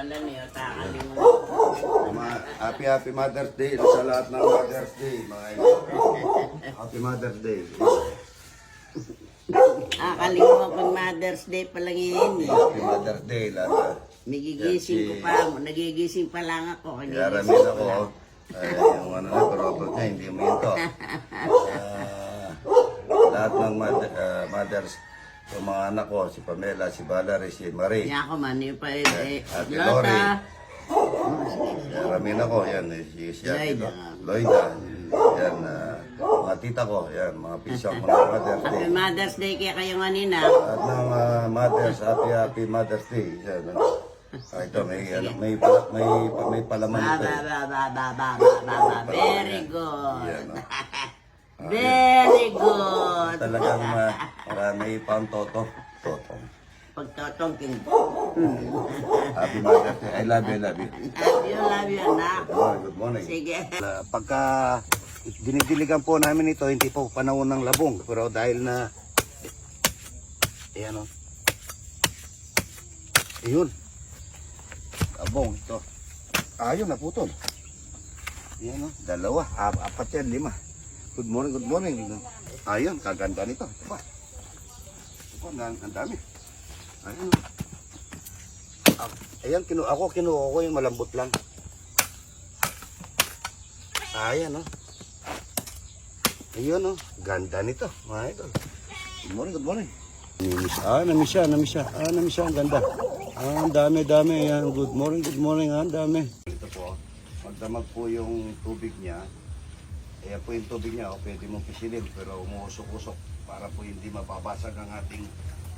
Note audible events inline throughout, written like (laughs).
pala niyo, takaling mo. Ma- Happy Happy Mother's Day sa lahat ng Mother's Day, mga idol. Happy Mother's Day. Mo pag Mother's Day pa lang yun eh. Happy Mother's Day, lahat. Nagigising ko pa, nagigising pa lang ako. Nagigising ramin ko. Ay, yung ano na, robot niya, hindi mo ito. (laughs) lahat ng mother, ah, mothers, yung mga anak ko, si Pamela, si Valerie, si Marie. Kaya ako man, yung pa eh, Ate Lola. Lori. Kaya ramin ako, yan, eh, si, si Ate Lloyda. Lloyda. Yan, ah, mga tita ko, yan, mga pisang mga Mother's Day. Happy Mother's Day kaya kayo kanina. At ng ah, mothers, happy happy Mother's Day. Yan, ano. Ah, ito, may, ano, may, pala- may, may palaman Ba, ito. ba, eh. ba, ba, ba, ba, ba, ba, ba. Very good. Yan, oh. (laughs) Very good. Talagang uh, marami pang toto. Toto. Pagtotong king. Happy Mother's Day. I love you, I love you. You, love you, anak. Good morning, good morning. Sige. Uh, pagka dinidiligan po namin ito, hindi po panahon ng labong. Pero dahil na, ayan o. Ayun. Labong ito. Ayun, naputol. Ayan o, dalawa, ap apat yan, lima. Good morning, good morning. Ayun, kaganda nito. Ito pa. Pa, ang, dami. Ayun o. Ah, Ayan, kinu ako kinuha ko yung malambot lang. Ayan, no? Ayun, no? Ganda nito, mga idol. Good morning, good morning. Namiss, ah, namiss siya, namiss siya. Ah, namiss siya, ang ganda. Ah, ang dami, dami. Ayan, good morning, good morning, ah, ang dami. Ito po, magdamag po yung tubig niya. Ayan po yung tubig niya, oh, pwede mong pisilin, pero umuusok-usok para po hindi mapabasag ang ating...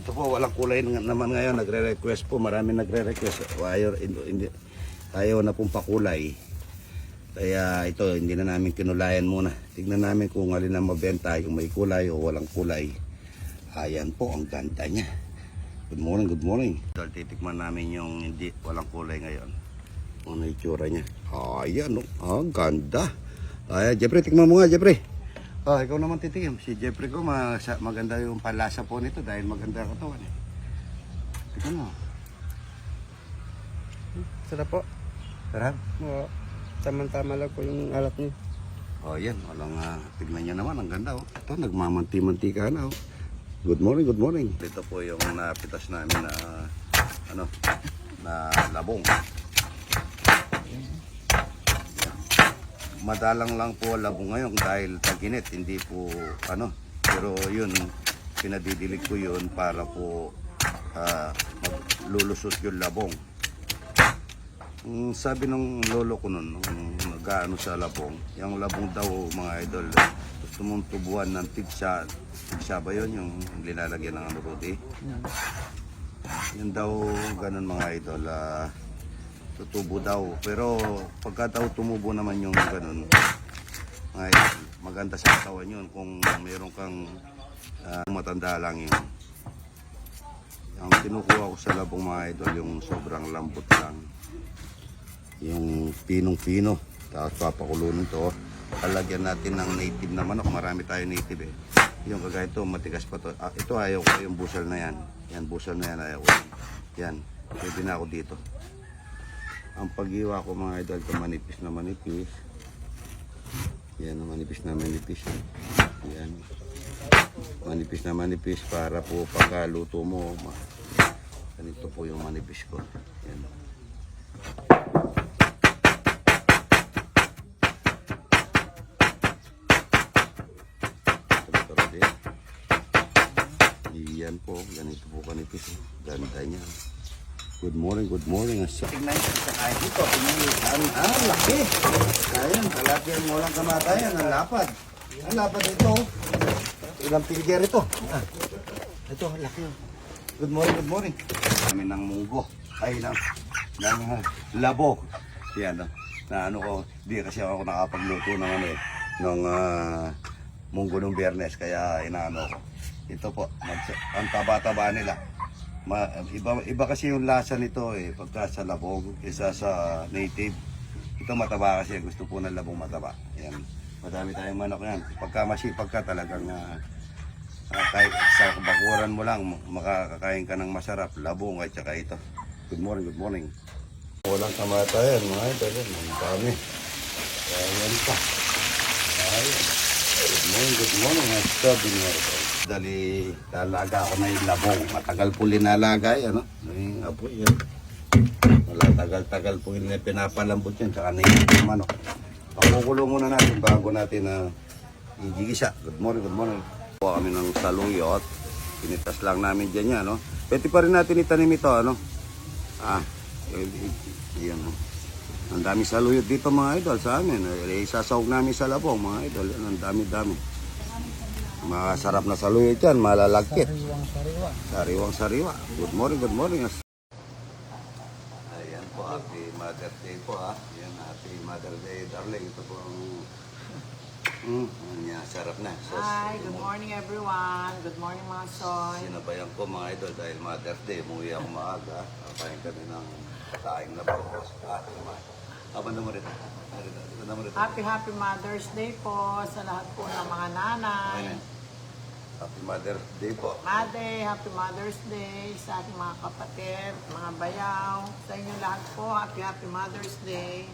Ito po, walang kulay naman ngayon, nagre-request po, marami nagre-request. Ayaw, hindi, ayaw na pong pakulay. Kaya ito, hindi na namin kinulayan muna. Tignan namin kung alin ang mabenta, yung may kulay o walang kulay. Ayan po, ang ganda niya. Good morning, good morning. Ito, titikman namin yung hindi, walang kulay ngayon. Ano yung itsura niya? Ayan, no? Ah, ganda. Ayan, Jeffrey, tikman mo nga, Jeffrey. Ah, ikaw naman titikim. Si Jeffrey ko, maganda yung palasa po nito dahil maganda ang katawan eh. Tignan mo. Sarap po. Sarap. Oo. Tama-tama lang po yung alat niyo. Oh, yan. Walang, uh, tignan niya naman. Ang ganda, oh. Ito, nagmamanti-mantika na, oh. Good morning, good morning. Ito po yung napitas namin na, ano, na labong. Madalang lang po labong ngayon dahil taginit. Hindi po, ano, pero yun, pinadidilig ko yun para po ah, maglulusot yung labong. Ang sabi ng lolo ko nun, nung nag-ano sa labong, yung labong daw mga idol, gusto mong tubuan ng tigsa, tigsa ba yun, yung linalagyan ng ano roti? Yun daw, ganun mga idol, ah, tutubo daw. Pero pagka daw tumubo naman yung ganun, idol, maganda sa katawan yun kung mayroon kang ah, matanda lang yun. Ang kinukuha ko sa labong mga idol, yung sobrang lambot lang yung pinong-pino. Tapos papakulunin to. Lalagyan natin ng native na manok. Marami tayo native eh. Yung kagaya ito, matigas pa to. Ah, ito ayaw ko yung busal na yan. Yan, busal na yan ayaw ko. Yan, pwede na ako dito. Ang paghiwa ko mga idol, ito manipis na manipis. Yan, manipis na manipis. Yan. Manipis na manipis para po pagkaluto mo. Ganito po yung manipis ko. Yan. Iyan po, ganito po kanipis. Ganda niya. Good morning, good morning. Asa. Tingnan niyo sa kain ito. Ang, ang laki. Ayan, kalaki ang walang kamatayan. Ang lapad. Ang lapad ito. Ilang pilger ito. Ah, ito, laki. Good morning, good morning. Kami ng munggo. Ay, ng, ng ah, labo. Yan, no? na ano ko, di kasi ako nakapagluto ng ano eh, ah, munggo ng biyernes, kaya inaano ko. Ito po, ang taba-taba nila. Ma, iba, iba kasi yung lasa nito eh, pagka sa labong, isa sa native. Ito mataba kasi, gusto po ng labong mataba. Yan. Madami tayong manok yan. Pagka masipag ka talagang ah, ah, kahit sa bakuran mo lang, makakakain ka ng masarap, labong at saka ito. Good morning, good morning. Walang kamatayan, mga idol. eh. Ang dami. Ayan pa. Ayan. Good morning, good morning. Ang sabi ito. Dali, lalaga ako na yung labong. Matagal po linalaga yan, ano? Yung apoy yan. Wala tagal-tagal po yung pinapalambot yan. Tsaka naisip yung manok. Pakukulo muna natin bago natin na igigisa. Good morning, good morning. Kuha kami ng saluyot. Pinitas lang namin dyan yan, no? Pwede pa rin natin itanim ito, ano? Ah, eh, eh, yan, no? Ang dami saluyot dito mga idol sa amin. Eh, isasawag namin sa labong mga idol. Ang dami-dami. Masarap na saluyot yan, malalagkit. Sariwang sariwa. Sariwang sariwa. Good morning, good morning. Ayan po, happy Mother Day po ha. Ayan, happy Mother Day, darling. Ito po ang... Mm, yan, sarap na. Sos, Hi, good morning everyone. Good morning mga soy. Sinabayan ko mga idol dahil Mother Day. Umuwi ako maaga. Kapain kami ng taing na bangos. Ah, naman. Aban naman rin. Happy Happy Mother's Day po sa lahat po ng mga nanay. Ayan. Happy Mother's Day po. Mother, Happy Mother's Day sa ating mga kapatid, mga bayaw. Sa inyo lahat po, Happy Happy Mother's Day.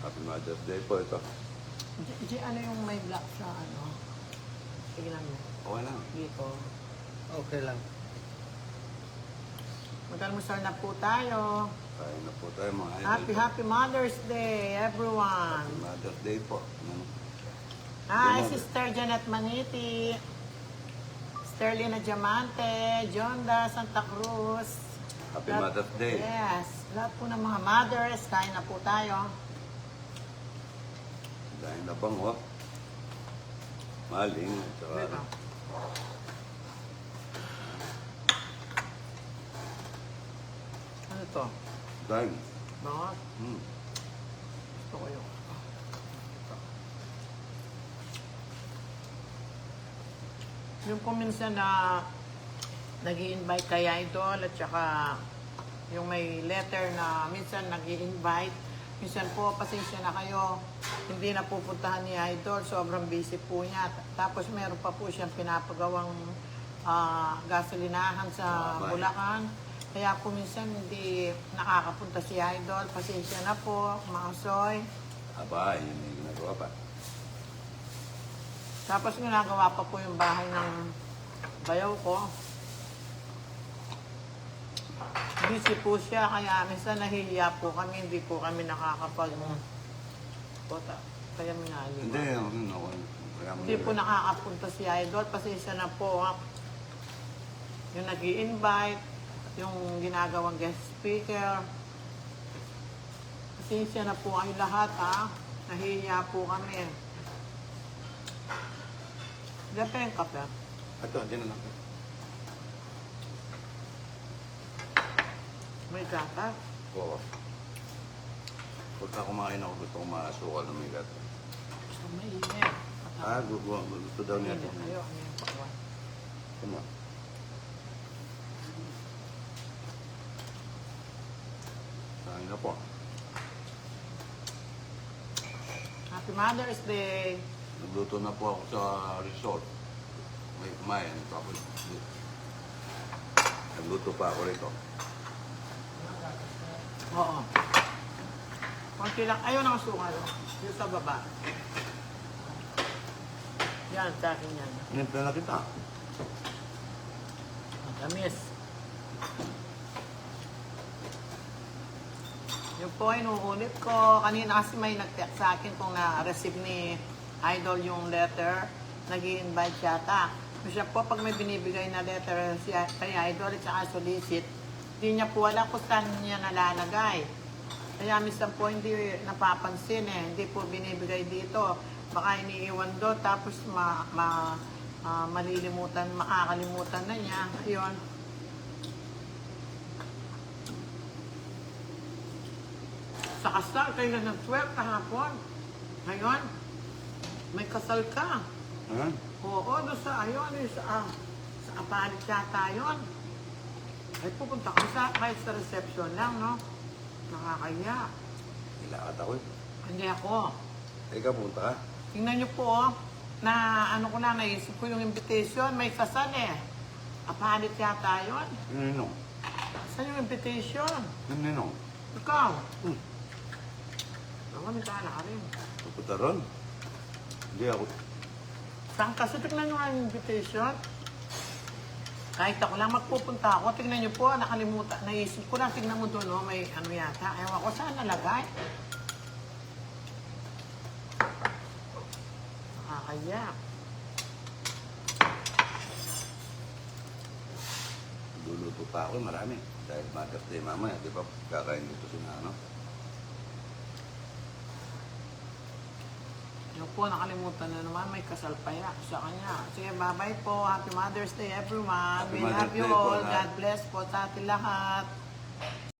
Happy Mother's Day po ito. G, G- ano yung may black sa ano? Sige lang yun. Okay lang. Dito. Okay lang. Magkalmusal na po tayo. Kain na po tayo mga idol. Happy Happy Mother's Day, everyone. Happy Mother's Day po. Hi, Sister Janet Maniti. Sterlina Diamante, Jonda Santa Cruz. Happy Lahat- Mother's Day. Yes. Lahat po ng mga mothers, kain na po tayo. Dahil na bang, oh. Maling. Dito. Ano to? Dahil. Bangot? Hmm. Gusto ko yung... Yung po minsan na nag invite kay Idol at saka yung may letter na minsan nag invite minsan po pasensya na kayo. Hindi na pupuntahan ni Idol. Sobrang busy po niya. Tapos meron pa po siyang pinapagawang ah, gasolinahan sa Tama. Bulacan. Kaya po minsan hindi nakakapunta si Idol. Pasensya na po mga soy. Aba, yun yung ginagawa pa. Tapos ginagawa pa po yung bahay ng bayaw ko. Busy po siya, kaya minsan nahihiya po kami, hindi po kami nakakapag... Kota, kaya minali. Hindi, ako. Kaya mo Hindi po nakakapunta si Idol, pasensya na po. ha. Yung nag invite yung ginagawang guest speaker. Pasensya na po kayo lahat ha. Nahihiya po kami. Diyan pa yung kape. Ito, dyan na lang. May gata. Oo. Pagka kumain ako, gusto kong maasukal ng may gata. Gusto mainit. Ah, gusto, gusto daw niya. Mainit. Ayaw, ano yung pakwan. Ano? Kain na po. Happy Mother's Day. Nagluto na po ako sa resort. May kumain. Tapos, nagluto pa ako rito. Oo. Konti lang. Ayaw ng asukal. Yung sa baba. Yan, sa akin yan. Nimpla na kita. Tamis. Yung po, inuulit ko. Kanina kasi may nag-text sa akin kung na-receive ni Idol yung letter. nag invite yata. So siya po, pag may binibigay na letter si kay Idol at saka solicit, hindi niya po alam kung saan niya nalalagay. Kaya minsan po hindi napapansin eh. Hindi po binibigay dito. Baka iniiwan doon tapos ma, ma, ah, malilimutan, makakalimutan na niya. Ayun. Sa kasal, kayo ng 12 kahapon. Ngayon, may kasal ka. Ha? Oo, doon sa, ayun, yung sa, ah, sa apalit yata yun. Ay, pupunta ko sa, kahit sa reception lang, no? Nakakaya. Ilakad ako eh. Hindi ako. Ikaw punta ka? Tingnan niyo po, oh, na ano ko na, naisip ko yung invitation, may kasal eh. Apalit yata yun. Ninong. Saan yung invitation? Ninong. Ikaw. Hmm. Ako, nagkala ka rin. Pupunta ron. Hindi ako. Saan kasi tignan nyo ang invitation? Kahit ako lang magpupunta ako, tignan nyo po, nakalimutan, naisip ko lang, tignan mo doon, no, may ano yata, ewan ko saan nalagay. Nakakaya. Luluto pa ako, marami. Dahil Mother's Day mamaya, di ba? Kakain dito si Nano. Yung po, nakalimutan na naman, may kasal pa yan sa kanya. Sige, bye-bye po. Happy Mother's Day, everyone. Happy We Mother's love you Day po, all. lahat. God bless po sa ating lahat.